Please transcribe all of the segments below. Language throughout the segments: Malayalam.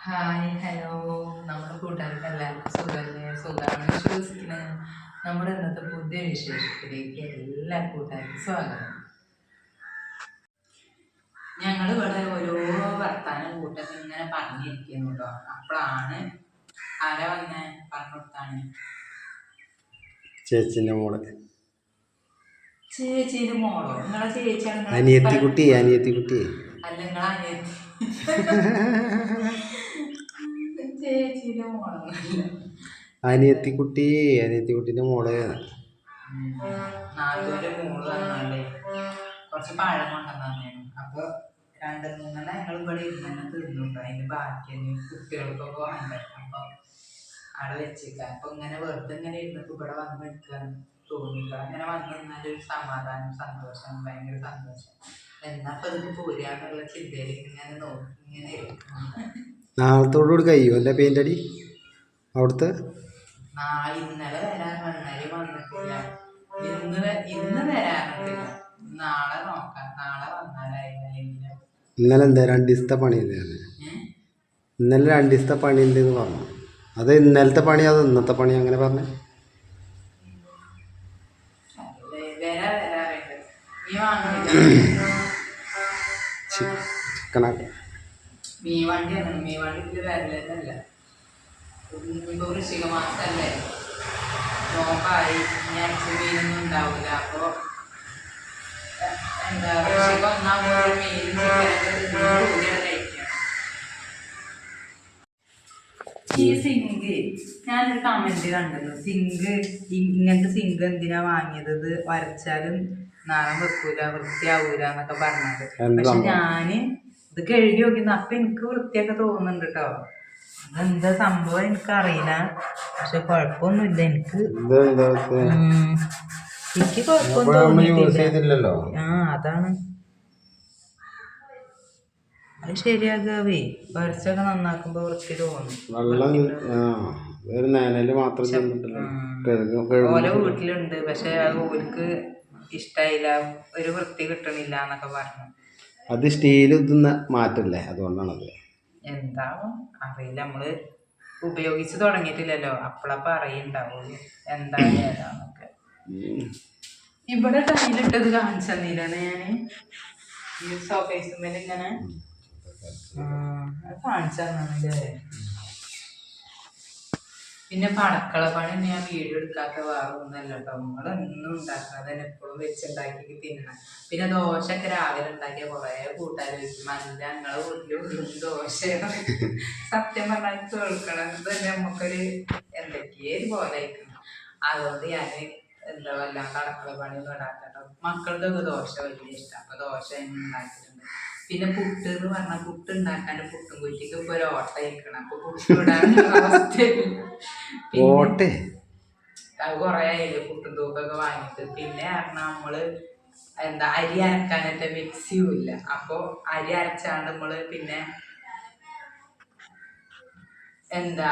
Hi hello. നമ്മുടെ കൂട്ടുകാർക്ക് എല്ലാവർക്കും സുഖമല്ലേ? സുഖമാണ്. വിശ്വസിക്കുന്നത് നമ്മുടെ ഇന്നത്തെ പുതിയ വിശേഷത്തിലേക്ക് എല്ലാ കൂട്ടുകാർക്കും സ്വാഗതം. ഞങ്ങൾ ഇവിടെ ഓരോ വർത്താനം കൂട്ടത്തിൽ ഇങ്ങനെ പറഞ്ഞിരിക്കുന്നുണ്ടോ അപ്പോഴാണ് ആരാ വന്നേ? പറഞ്ഞു കൊടുത്താണ്. ചേച്ചിന്റെ മോൾ. ചേച്ചിന്റെ മോളോ? നിങ്ങളെ ചേച്ചിയാണ് അനിയത്തി കുട്ടി അനിയത്തി കുട്ടി അല്ല നിങ്ങളെ അനിയത്തി ചേച്ചിയുടെ മോളൊന്നുമല്ല അനിയത്തി കുട്ടി അനിയത്തി കുട്ടിന്റെ മോൾ നാലുപേരെ മോൾ വന്നാലേ കുറച്ച് പഴം കൊണ്ടുവന്നു അപ്പൊ രണ്ട് മൂന്നെണ്ണം ഞങ്ങൾ ഇവിടെ ഇരുന്നെ തിന്നുണ്ടോ അതിന്റെ ബാക്കി ഇനി കുട്ടികൾക്കൊക്കെ വേണ്ട അപ്പൊ അവിടെ വെച്ചേക്ക. അപ്പൊ ഇങ്ങനെ വെറുതെ ഇങ്ങനെ ഇരുന്നപ്പോ ഇവിടെ വന്ന് നിൽക്കാൻ തോന്നില്ല അങ്ങനെ വന്ന് നിന്നാൽ ഒരു സമാധാനം സന്തോഷം. ഭയങ്കര സന്തോഷം. എന്നാ അപ്പൊ ഇതിന് പോരാന്നുള്ള ചിന്തയിൽ ഇങ്ങനെ നോക്കി ഇങ്ങനെ. നാളത്തോടുകൂടി കഴിയും അല്ലേ പെയിന്റ് അടി? അവിടുത്തെ? നാളെ ഇന്നലെ വരാൻ വന്നാൽ വന്നിട്ടില്ല. ഇന്ന് വ- ഇന്ന് വരാനിട്ടില്ല നാളെ നോക്കാം. നാളെ ഇന്നലെ എന്താ രണ്ട് ദിവസത്തെ പണിയല്ലേ ഇന്നലെ രണ്ട് ദിവസത്തെ പണി ഉണ്ടെന്ന് പറഞ്ഞു. അത് ഇന്നലത്തെ പണി അത് ഇന്നത്തെ പണി അങ്ങനെ പറഞ്ഞു? വരാ വരാറുണ്ട് നീ വാങ്ങുന്നില്ല? വണ്ടിയാണ് വണ്ടിയിൽ വരലല്ല വൃശ്ചിക നോമ്പായി. ഞാൻ മീനൊന്നും ഉണ്ടാവില്ല അപ്പൊ എ- എന്താ വൃശ്ചിക ഒന്നാമത് മീനും ചിക്കനൊക്കെ കൂടിയാണ് കഴിക്കുക. ഈ സിങ്ക് ഞാനൊരു കമന്റ് കണ്ടല്ലോ. സിങ്ക് ഇങ്ങനത്തെ സിങ്ക് എന്തിനാ വാങ്ങിയത്? വരച്ചാലും നാളെ വെക്കൂല വൃത്തിയാവൂല എന്നൊക്കെ പറഞ്ഞത്. പക്ഷെ? ഞാൻ ഇത് കഴുകി നോക്കിന്ന് അപ്പൊ എനിക്ക് വൃത്തിയൊക്കെ തോന്നുന്നുണ്ട് കേട്ടോ അതെന്താ സംഭവം എനിക്കറിയില്ല. പക്ഷെ കുഴപ്പമൊന്നുമില്ല. എനിക്ക് എനിക്ക് കുഴപ്പമൊന്നും തോന്നിയിട്ടില്ല. ആ അതാണ്. അത് ശരിയാകാവേ. വരച്ചൊക്കെ നന്നാക്കുമ്പോ വൃത്തി തോന്നുന്നു ഓരോ വീട്ടിലുണ്ട്. പക്ഷെ ഓർക്ക് ഇഷ്ടായില്ല. ഒരു വൃത്തി കിട്ടണില്ല എന്നൊക്കെ പറഞ്ഞു. അത് സ്റ്റീൽ ഇതുന്ന മാറ്റല്ലേ? അതുകൊണ്ടാണത്. എന്താവും? അറിയില്ല. നമ്മൾ ഉപയോഗിച്ച് തുടങ്ങിയിട്ടില്ലല്ലോ. അപ്പളപ്പ അറിയുണ്ടാവുള്ളൂ എന്താണ് ഏതാന്നൊക്കെ. ഇവിടെ ടൈലിട്ടത് കാണിച്ചു തന്നില്ലാണ് ഞാൻ. അത് കാണിച്ചു തന്നല്ലേ പിന്നെ പടക്കള പണി ഞാൻ വീട് എടുക്കാത്ത വേറെ ഒന്നല്ല കേട്ടോ നമ്മളൊന്നും ഉണ്ടാക്കുന്നത് തന്നെ എപ്പോഴും വെച്ചുണ്ടാക്കി തിന്നണം. പിന്നെ ദോശയൊക്കെ രാവിലെ ഉണ്ടാക്കിയ കുറേ കൂട്ടാൻ വെക്കും. നല്ല ഞങ്ങളെ വീട്ടിലും ദോശ സത്യം പറഞ്ഞാൽ കേൾക്കണം. തന്നെ നമുക്കൊരു എന്തൊക്കെയോ ഒരു പോലെ ആയിരിക്കണം അതുകൊണ്ട് ഞാൻ എന്താ വല്ലാണ്ട് അടക്കള പണിയൊന്നും ഇടാക്കട്ടോ മക്കൾക്കൊക്കെ ദോശ വലിയ ഇഷ്ടം. അപ്പൊ ദോശ ഉണ്ടാക്കിയിട്ടുണ്ട്. പിന്നെ പുട്ട് എന്ന് പറഞ്ഞാൽ പുട്ട് ഉണ്ടാക്കാൻ പുട്ടും കുറ്റിക്ക് ഇപ്പൊ ഒരു ഓട്ട ഇരിക്കണം അപ്പൊ പുട്ട് ഓട്ടെ. അത് കൊറേ ആയില്ലേ പുട്ടും തൂക്കൊക്കെ വാങ്ങിയിട്ട് പിന്നെ പറഞ്ഞാൽ നമ്മൾ എന്താ അരി അരക്കാനത്തെ മിക്സിയും ഇല്ല. അപ്പൊ അരി അരച്ചാണ്ട് നമ്മൾ പിന്നെ എന്താ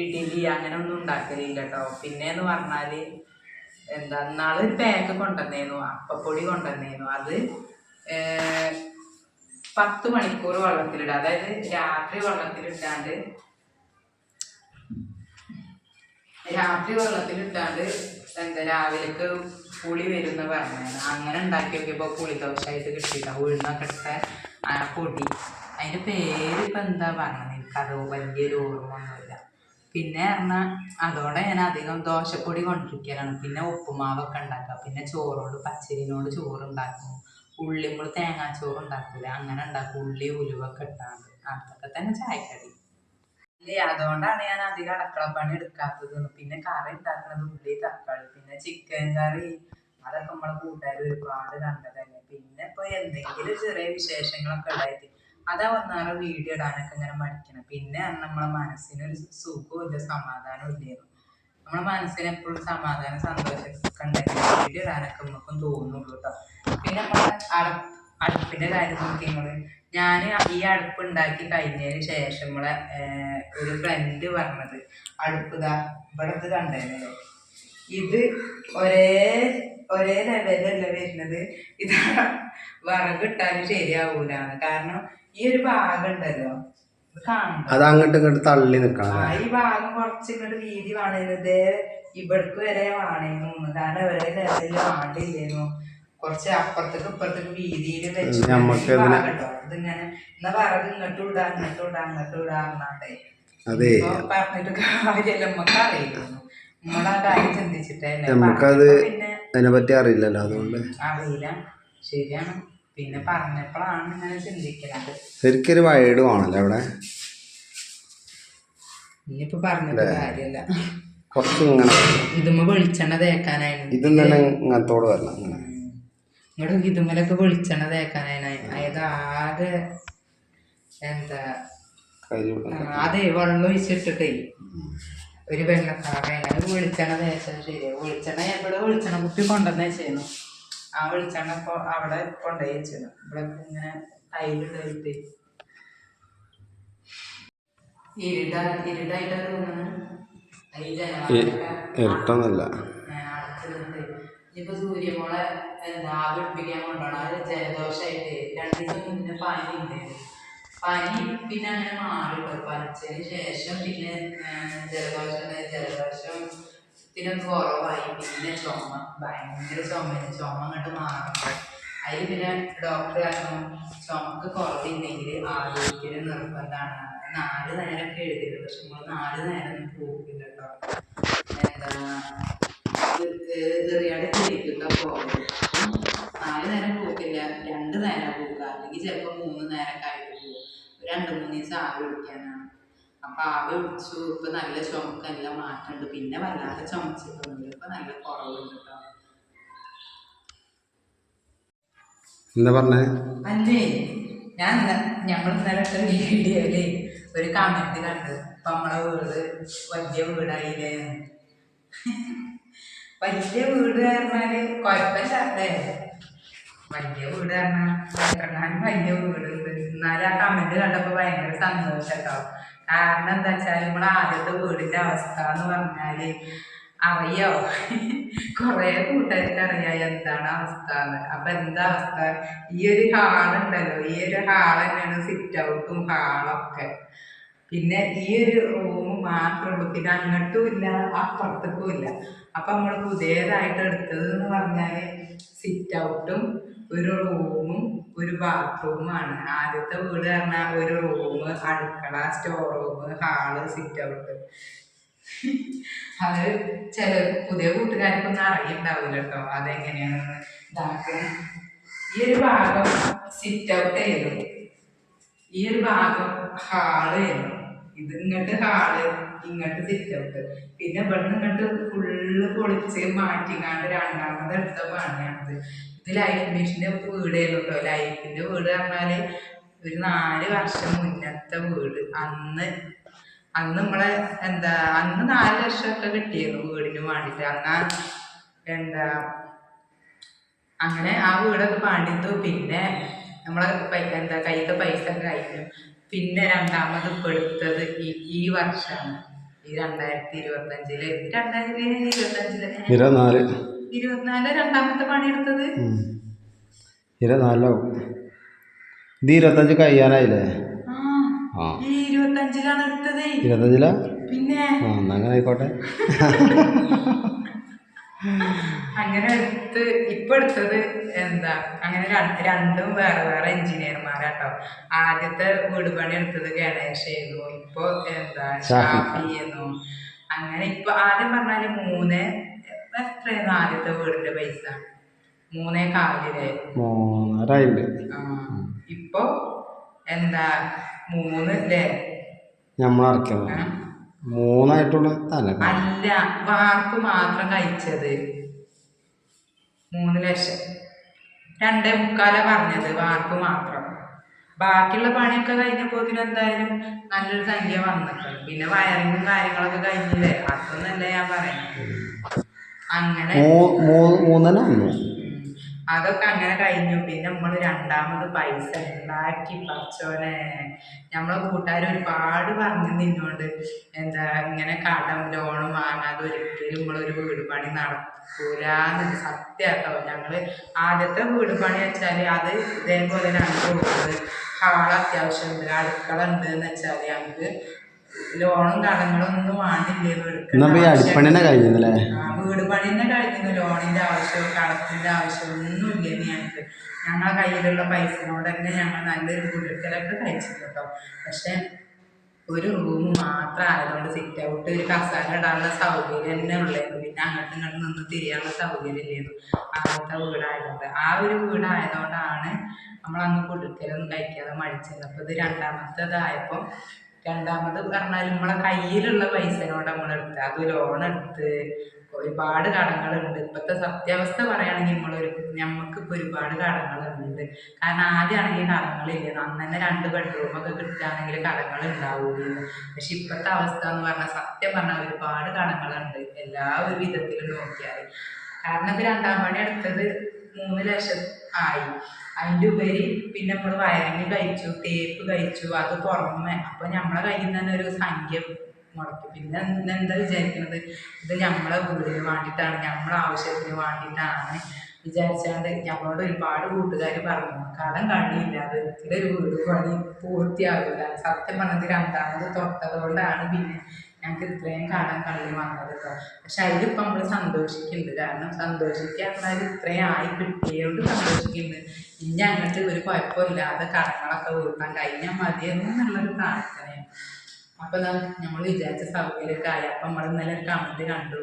ഇഡ്ഡലി അങ്ങനെ ഒന്നും ഉണ്ടാക്കലില്ല കേട്ടോ പിന്നെന്ന് പറഞ്ഞാൽ എന്താ നാളെ ഒരു പാക്ക് കൊണ്ടുവന്നേന്നു അപ്പപ്പൊടി കൊണ്ടുവന്നേന്നു. അത് പത്ത് മണിക്കൂർ വെള്ളത്തിലിടുക. അതായത് രാത്രി വെള്ളത്തിലിട്ടാണ്ട് രാത്രി വെള്ളത്തിലിട്ടാണ്ട് എന്താ രാവിലേക്ക് പുളി വരുന്ന പറഞ്ഞാണ് അങ്ങനെ ഉണ്ടാക്കി നോക്കിയപ്പോ പുളി ദോശയായിട്ട് കിട്ടിയില്ല ഉഴുന്നൊക്കെ ഇട്ട ആ പൊടി. അതിന്റെ പേര് ഇപ്പൊ എന്താ പറഞ്ഞത്? എനിക്കത് വലിയൊരു ഓർമ്മ ഒന്നുമില്ല. പിന്നെ പറഞ്ഞാൽ അതോടെ ഞാൻ അധികം ദോശപ്പൊടി കൊണ്ടിരിക്കലാണ്. പിന്നെ ഉപ്പുമാവൊക്കെ ഉണ്ടാക്കുക. പിന്നെ ചോറോട് പച്ചരിനോട് ചോറ് ഉണ്ടാക്കും ഉള്ളി നമ്മൾ തേങ്ങാച്ചോറ് ഉണ്ടാക്കില്ല അങ്ങനെ ഉണ്ടാക്കും. ഉള്ളി ഉലുവൊക്കെ ഇട്ടാണ്ട്. അതൊക്കെ തന്നെ ചായക്കടി. അതുകൊണ്ടാണ് ഞാൻ അധികം അടുക്കളപ്പണി എടുക്കാത്തത്. പിന്നെ കറി ഉണ്ടാക്കുന്നത് ഉള്ളി തക്കാളി പിന്നെ ചിക്കൻ കറി. അതൊക്കെ നമ്മളെ കൂട്ടുകാർ ഒരുപാട് കണ്ടതല്ലേ? പിന്നെ ഇപ്പൊ എന്തെങ്കിലും ചെറിയ വിശേഷങ്ങളൊക്കെ ഉണ്ടായിട്ട് അതാ വന്നാലും വീഡിയോ ഇടാനൊക്കെ ഇങ്ങനെ മടിക്കണം. പിന്നെ നമ്മളെ മനസ്സിനൊരു സുഖവും ഇല്ല സമാധാനവും ഇല്ലായിരുന്നു നമ്മളെ മനസ്സിന് എപ്പോഴും സമാധാനം സന്തോഷം ഇടാനൊക്കെ നമുക്കും തോന്നുള്ളൂ കേട്ടോ പിന്നെ നമ്മുടെ അടു അടുപ്പിന്റെ കാര്യം നോക്കി ഞാൻ ഈ അടുപ്പ് ഉണ്ടാക്കി കഴിഞ്ഞതിന് ശേഷം നമ്മളെ ഒരു ഫ്രണ്ട് പറഞ്ഞത് അടുപ്പ് ഇതാ ഇവിടെ ഇത് ഇത് ഒരേ ഒരേ ലെവലല്ല വരുന്നത്. ഇത് വിറകിട്ടാലും ശരിയാവൂലാണ് കാരണം ഈ ഒരു ഭാഗം ഉണ്ടല്ലോ അത് അങ്ങോട്ട് ഇങ്ങോട്ട് തള്ളി നിക്കണം ആ, ഈ ഭാഗം കുറച്ച് ഇങ്ങോട്ട് വീതി വേണത് ഇവിടക്ക് വരെ വേണേനു. കാരണം ഒരേ ലെവലിൽ വേണ്ടില്ലേന്നു കുറച്ച് അപ്പുറത്തേക്ക് ഇപ്പുറത്തേക്ക് വീതിയിൽ വെച്ച്. ഇതിങ്ങനെ എന്നാ പറത് ഇങ്ങോട്ടും ഇടാ ഇങ്ങോട്ടും ഇടാ ഇങ്ങോട്ടും ഇടാ എന്നാണ്ടേ അതെ. പറഞ്ഞിട്ട് കാര്യല്ല. നമ്മക്ക് അറിയില്ലായിരുന്നു നമ്മളാ കാര്യം ചിന്തിച്ചിട്ടേ നമുക്കത് അതിനെ പറ്റി അറിയില്ലല്ലോ അതുകൊണ്ട്. അറിയില്ല. ശരിയാണ്. പിന്നെ പറഞ്ഞപ്പോഴാണ് ഇങ്ങനെ ചിന്തിക്കുന്നത് ശരിക്കൊരു വൈഡ് വേണല്ലോ അവിടെ? ഇനിയിപ്പോ പറഞ്ഞിട്ട് കാര്യല്ല കുറച്ച് ഇങ്ങനെ. ഇതുമ്മ വെളിച്ചെണ്ണ തേക്കാനായിരുന്നു ഇതും തന്നെ ഇങ്ങനത്തോട് വരണം ഇങ്ങനെ. ഇവിടെ ഇതുമ്മലൊക്കെ വെളിച്ചെണ്ണ തേക്കാനായി അതായത് ആകെ എന്താ അതെ വെള്ളം ഒഴിച്ചിട്ടിട്ടേ. ഒരു വെള്ളക്കാരെ അങ്ങനെ വെളിച്ചെണ്ണ തേച്ചത് ശരിയാ വെളിച്ചെണ്ണ ഇവിടെ വെളിച്ചെണ്ണ കുപ്പി കൊണ്ടുവന്നേ വെച്ചിരുന്നു ആ വെളിച്ചെണ്ണ ഇപ്പൊ അവിടെ കൊണ്ടുപോയി വെച്ചിരുന്നു ഇവിടെ ഇങ്ങനെ ടൈലിട്ട് ഇരുട ഇരുടായിട്ടാ തോന്നുന്നത് ഇരട്ടൊന്നല്ല. അടുത്തുണ്ട് ഇനിയിപ്പോ സൂര്യമോളെ എന്താ പിടിപ്പിക്കാൻ കൊണ്ടുപോകണം. അത് ജലദോഷമായിട്ട് രണ്ടു ദിവസം മുന്നേ പനി ഉണ്ടായിരുന്നു പനി പിന്നെ അങ്ങനെ മാറിട്ടോ. പനിച്ചതിന് ശേഷം പിന്നെ ജലദോഷം ജലദോഷം പിന്നെ കുറവായി പിന്നെ ചുമ ഭയങ്കര ചുമയാണ്. ചുമ അങ്ങോട്ട് മാറണം. അതിൽ പിന്നെ ഡോക്ടർ പറഞ്ഞു ചുമക്ക് കുറവില്ലെങ്കിൽ ആരോഗ്യത്തിന് നിർബന്ധമാണ്. നാല് നേരമൊക്കെ എഴുതിയത് പക്ഷെ നമ്മൾ നാല് നേരം പോകില്ല കേട്ടോ. എന്താ ചെറിയാടെ ക്ലിനിക്കൊക്കെ പോകും നാല് നേരം പോക്കില്ല രണ്ട് നേരം പോക്കുക അല്ലെങ്കിൽ ചിലപ്പോൾ മൂന്ന് നേരം ആയിട്ട് പോകും രണ്ട് മൂന്ന് ദിവസം ആവി പിടിക്കാനാണ്. അപ്പൊ ആവി പിടിച്ചു. ഇപ്പൊ നല്ല ചുമക്കെല്ലാം മാറ്റമുണ്ട് പിന്നെ വല്ലാതെ ചുമച്ചിട്ടൊന്നുമില്ല. ഇപ്പൊ നല്ല കുറവുണ്ട് കേട്ടോ എന്താ പറഞ്ഞേ? അല്ലേ? ഞാൻ ഞങ്ങൾ ഇന്നലെ ഇട്ട വീഡിയോയിൽ ഒരു കമന്റ് കണ്ടു. ഇപ്പൊ നമ്മളെ വീട് വലിയ വീടായില്ലേ? വലിയ വീട് പറഞ്ഞാൽ കുഴപ്പമില്ല അല്ലേ? വലിയ വീട് പറഞ്ഞാൽ എത്രങ്ങാനും വലിയ വീടുണ്ട്. എന്നാലും ആ കമന്റ് കണ്ടപ്പോ ഭയങ്കര സന്തോഷം കേട്ടോ കാരണം എന്താ വെച്ചാൽ നമ്മളെ ആദ്യത്തെ വീടിന്റെ അവസ്ഥ എന്ന് പറഞ്ഞാൽ അറിയോ? കൊറേ കൂട്ടുകാർക്ക് അറിയാ എന്താണ് അവസ്ഥ എന്ന് അപ്പൊ എന്താ അവസ്ഥ? ഈ ഒരു ഹാളുണ്ടല്ലോ ഈ ഒരു ഹാൾ തന്നെയാണ് സിറ്റ് ഔട്ടും ഹാളൊക്കെ. പിന്നെ ഈ ഒരു റൂം മാത്രമേ പിന്നെ അങ്ങോട്ടും ഇല്ല അപ്പുറത്തേക്കും ഇല്ല. അപ്പൊ നമ്മൾ പുതിയതായിട്ട് എടുത്തത് എന്ന് പറഞ്ഞാൽ സിറ്റ് ഔട്ടും ഒരു റൂമും ഒരു ബാത്റൂമാണ് ആദ്യത്തെ വീട് പറഞ്ഞാൽ ഒരു റൂം അടുക്കള store room hall sit out അത് ചില പുതിയ കൂട്ടുകാർക്കൊന്നും അറിയണ്ടാവില്ല കേട്ടോ അതെങ്ങനെയാണെന്ന് ഇതാക്കുന്നത് ഈ ഒരു ഭാഗം സിറ്റ് ഔട്ട് ചെയ്തു ഈ ഒരു ഭാഗം ഹാൾ ആയിരുന്നു. ഇത് ഇങ്ങോട്ട് ഹാൾ ഇങ്ങോട്ട് സിറ്റ് ഔട്ട് പിന്നെ ഇവിടുന്ന് ഇങ്ങോട്ട് ഫുള്ള് പൊളിച്ച് മാറ്റിക്കാണ്ട് രണ്ടാമത് എടുത്ത പണിയാണിത്. ഇത് ലൈഫ് മിഷന്റെ വീടായിരുന്നു കേട്ടോ ലൈഫിന്റെ വീട് പറഞ്ഞാൽ ഒരു നാല് വർഷം മുന്നത്തെ വീട്. അന്ന് അന്ന് നമ്മളെ എന്താ അന്ന് നാല് ലക്ഷമൊക്കെ കിട്ടിയിരുന്നു വീടിന് വേണ്ടിട്ട്. അന്നാ എന്താ അങ്ങനെ ആ വീടൊക്കെ പണിതു. പിന്നെ നമ്മളെ എന്താ കയ്യിലത്തെ പൈസ കഴിഞ്ഞു. പിന്നെ രണ്ടാമത് പെടുത്തത് ഈ ഈ വർഷമാണ്. ഈ രണ്ടായിരത്തി ഇരുപത്തഞ്ചിൽ. രണ്ടായിരത്തി ഇരുപത്തഞ്ചിൽ. ഇരുപത്തിനാല് രണ്ടാമത്തെ പണി എടുത്തത്? ഉം. ഇരുപത്തിനാലാവും ഇത് ഇരുപത്തഞ്ച് കഴിയാനായില്ലേ? ഇരുപത്തഞ്ചിലാണ് എടുത്തത്. ഇരുപത്തഞ്ചിലാ? പിന്നെ? ആ എന്നാ അങ്ങനെ ആയിക്കോട്ടെ. അങ്ങനെ എടുത്ത് ഇപ്പൊ എടുത്തത് എന്താ? അങ്ങനെ രണ്ട് രണ്ടും വേറെ വേറെ എഞ്ചിനീയർമാരാട്ടോ. ആദ്യത്തെ വീട് പണി എടുത്തത് ഗണേശായിരുന്നു. ഇപ്പൊ എന്താ? ഷാഫി. എന്നു അങ്ങനെ ഇപ്പൊ ആദ്യം പറഞ്ഞാൽ മൂന്ന് എത്രയായിരുന്നു ആദ്യത്തെ വീടിന്റെ പൈസ? മൂന്നേ കാലിലെ. മൂന്നരായിണ്ട്. ആ ഇപ്പൊ എന്താ മൂന്ന് അല്ലേ നമ്മളടക്കുന്നത് ആ? മൂന്നായിട്ടുള്ള അല്ല വാർപ്പ് മാത്രം കഴിച്ചത്. മൂന്ന് ലക്ഷം. രണ്ടേ മുക്കാല പറഞ്ഞത് വാർപ്പ് മാത്രം. ബാക്കിയുള്ള പണിയൊക്കെ കഴിഞ്ഞപ്പോൾ എന്തായാലും നല്ലൊരു സംഖ്യ വന്നിട്ടുണ്ട്. പിന്നെ വയറിങ്ങും കാര്യങ്ങളൊക്കെ കഴിഞ്ഞില്ലേ? അതൊന്നല്ല ഞാൻ പറയുന്നത്. അങ്ങനെ മൂന്നെണ്ണം വന്നു. അതൊക്കെ അങ്ങനെ കഴിഞ്ഞു. പിന്നെ നമ്മൾ രണ്ടാമത് പൈസ ഉണ്ടാക്കി. പച്ചോനെ നമ്മളെ കൂട്ടുകാർ ഒരുപാട് പറഞ്ഞു നിന്നോണ്ട്. എന്താ ഇങ്ങനെ കടം ലോണും വാങ്ങാതെ ഒരിക്കലും നമ്മളൊരു വീട് പണി നടക്കൂലെന്ന് സത്യാട്ടോ. ഞങ്ങൾ ആദ്യത്തെ വീട് പണി വെച്ചാൽ അത് ഇതേപോലെ റൂമ് ഹാൾ അത്യാവശ്യമുണ്ട് അടുക്കള ഉണ്ട് എന്ന് വെച്ചാൽ ഞങ്ങൾക്ക് ലോണും കടങ്ങളും ഒന്നും വേണ്ടില്ലേ എന്നാ ഇപ്പൊ ഈ അടിപ്പണി തന്നെ കഴിഞ്ഞല്ലേ? വീട് പണി തന്നെ കഴിഞ്ഞു ലോണിന്റെ ആവശ്യവും കടത്തിന്റെ ആവശ്യവും ഒന്നും ഇല്ല ഞങ്ങൾക്ക്? ഞങ്ങളെ കയ്യിലുള്ള പൈസ കൊണ്ട് തന്നെ ഞങ്ങൾ നല്ലൊരു കുടിക്കലൊക്കെ കഴിച്ചു കേട്ടോ പക്ഷെ ഒരു റൂം മാത്രം ആയതുകൊണ്ട് സിറ്റ് ഔട്ട് ഒരു കസാര ഇടാനുള്ള സൗകര്യം തന്നെ ഉള്ളായിരുന്നു. പിന്നെ അങ്ങോട്ടും ഇങ്ങോട്ടും നിന്ന് തിരിയാനുള്ള സൗകര്യം ഇല്ലായിരുന്നു. അങ്ങനത്തെ വീടായതുകൊണ്ട്. ആ ഒരു വീടായതുകൊണ്ടാണ് നമ്മൾ അന്ന് കുടിക്കലൊന്നും കഴിക്കാതെ മടിച്ചത്. അപ്പോൾ ഇത് രണ്ടാമത്തേതായപ്പോൾ രണ്ടാമത് പറഞ്ഞാൽ നമ്മളെ കയ്യിലുള്ള പൈസനോട് നമ്മൾ എടുത്ത് അത് ലോൺ എടുത്ത് ഒരുപാട് കടങ്ങളുണ്ട്. ഇപ്പോഴത്തെ സത്യാവസ്ഥ പറയുകയാണെങ്കിൽ നമ്മളൊരു നമുക്കിപ്പോൾ ഒരുപാട് കടങ്ങളുണ്ട്. കാരണം ആദ്യമാണെങ്കിൽ കടങ്ങളില്ല. അന്ന് തന്നെ രണ്ട് ബെഡ്റൂമൊക്കെ കിട്ടുകയാണെങ്കിൽ കടങ്ങൾ ഉണ്ടാവുകയുള്ളൂ പക്ഷെ ഇപ്പോഴത്തെ അവസ്ഥ എന്ന് പറഞ്ഞാൽ സത്യം പറഞ്ഞാൽ ഒരുപാട് കടങ്ങളുണ്ട്. എല്ലാ ഒരു വിധത്തിലും നോക്കിയാൽ കാരണം ഇപ്പം രണ്ടാം പണി എടുത്തത് മൂന്ന് ലക്ഷം ആയി. അതിന്റെ ഉപരി പിന്നെ നമ്മൾ വയറിങ് കഴിച്ചു തേപ്പ് കഴിച്ചു അത് പുറമെ. അപ്പോൾ നമ്മളെ കയ്യിൽ നിന്ന് തന്നെ ഒരു സംഖ്യ മുടക്കി. പിന്നെ എന്താ വിചാരിക്കുന്നത് ഇത് നമ്മളെ വീടിന് വേണ്ടിയിട്ടാണ് നമ്മളെ ആവശ്യത്തിന് വേണ്ടിയിട്ടാണ് വിചാരിച്ചാണ്ട് ഞങ്ങളോട് ഒരുപാട് കൂട്ടുകാർ പറഞ്ഞു. കടം കണ്ണിയില്ലാതെ ഒരിക്കലും ഒരു വീട് പണി പൂർത്തിയാകില്ല സത്യം പറഞ്ഞത് രണ്ടാമത് തൊട്ടതുകൊണ്ടാണ് പിന്നെ ഞങ്ങൾക്ക് ഇത്രയും കാലം കള്ളി വന്നത് പക്ഷെ അതിലിപ്പോൾ നമ്മൾ സന്തോഷിക്കുന്നുണ്ട് കാരണം സന്തോഷിക്കാൻ പറഞ്ഞാൽ ഇത്രയും ആയി കിട്ടിയതുകൊണ്ട് സന്തോഷിക്കുന്നുണ്ട് ഇനി അങ്ങനത്തെ ഒരു കുഴപ്പമില്ലാതെ കടങ്ങളൊക്കെ വീട്ടാൻ കഴിഞ്ഞാൽ മതിയെന്നുള്ളൊരു പ്രാർത്ഥനയാണ്. അപ്പോൾ നമ്മൾ വിചാരിച്ച സൗകര്യമൊക്കെ ആയി. അപ്പം നമ്മൾ ഇന്നലെ ഒരു കമന്റ് കണ്ടു.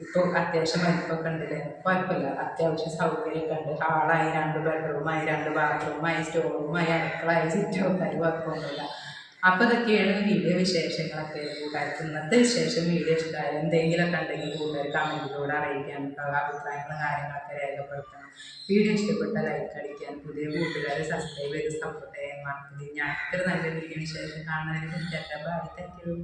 ഇപ്പോൾ അത്യാവശ്യം വലിപ്പമൊക്കെ ഉണ്ടല്ലേ? കുഴപ്പമില്ല. അത്യാവശ്യം സൗകര്യമൊക്കെ ഉണ്ട്. ഹാളായി രണ്ട് ബെഡ്റൂമായി രണ്ട് ബാത്റൂമായി സ്റ്റോറൂമായി അടുക്കളായി ചുറ്റുമൊക്കെ കുഴപ്പമൊന്നുമില്ല. അപ്പോൾ ഇതൊക്കെയാണ് വീഡിയോ വിശേഷങ്ങളൊക്കെ. കൂട്ടുകാർക്ക് ഇന്നത്തെ വിശേഷം വീഡിയോ ഇഷ്ടമായി എന്തെങ്കിലുമൊക്കെ ഉണ്ടെങ്കിൽ കൂട്ടുകാർ കമന്റിലൂടെ അറിയിക്കാൻ അഭിപ്രായങ്ങളും കാര്യങ്ങളൊക്കെ രേഖപ്പെടുത്തണം. വീഡിയോ ഇഷ്ടപ്പെട്ട ലൈക്ക് അടിക്കാൻ പുതിയ കൂട്ടുകാരെ സബ്സ്ക്രൈബ് ചെയ്ത് സപ്പോർട്ട് ചെയ്യാൻ മറക്കരുത്. ഞാൻ ഇത്ര നല്ല വീഡിയോ വിശേഷം കാണുന്നതിന് ബൈ താങ്ക് യു